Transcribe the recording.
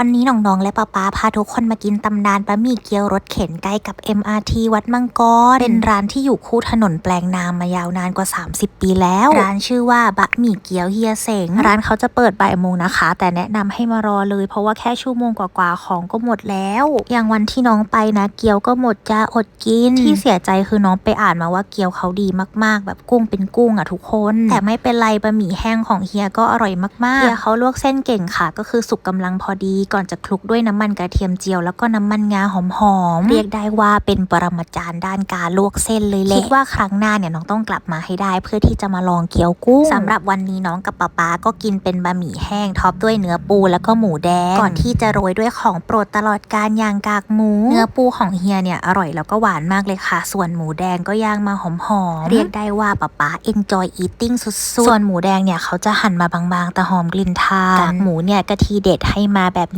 วันนี้น้องๆ และป้าป๊าพาทุกคนมากินตำนานบะหมี่เกี๊ยวรถเข็นใกล้กับ MRT วัดมังกร เป็นร้านที่อยู่คู่ถนนแปลงนามมายาวนานกว่า 30 ปีแล้ว ร้านชื่อว่าบะหมี่เกี๊ยวเฮียเสง ร้านเขาจะเปิดบ่ายโมงนะคะ แต่แนะนำให้มารอเลย เพราะว่าแค่ชั่วโมงกว่าๆ ของก็หมดแล้ว อย่างวันที่น้องไปนะ เกี๊ยวก็หมดจะอดกิน ที่เสียใจคือน้องไปอ่านมาว่าเกี๊ยวเขาดีมากๆ แบบกุ้งเป็นกุ้งอะทุกคน แต่ไม่เป็นไรบะหมี่แห้งของเฮียก็อร่อยมากๆ เฮียเขาลวกเส้นเก่งค่ะ ก็คือสุกกำลังพอดีก่อนจะคลุกด้วยน้ำมันกระเทียมเจียวแล้วก็น้ำมันงาหอมๆ เรียกได้ว่าเป็นปรมาจารย์ด้านการลวกเส้นเลยแหละคิดว่าครั้งหน้าเนี่ยน้องต้องกลับมาให้ได้ เพื่อที่จะมาลองเกี๊ยวกุ้งสำหรับวันนี้น้องกับป๊าป๊าก็กินเป็นบะหมี่แห้งท็อปด้วยเนื้อปูแล้วก็หมูแดงก่อนที่จะโรยด้วยของโปรดตลอดการอย่างกากหมู เนื้อปูของเฮียเนี่ยอร่อยแล้วก็หวานมากเลยค่ะ ส่วนหมูแดงก็ย่างมาหอมๆเรียกได้ว่าป๊าป๊า enjoy eating สุดๆส่วนหมูแดงเนี่ยเขาจะหั่นมาบางๆ แต่หอมกลิ่นทากากหมูเนี่ยกะทิเด็ดให้มาแบบ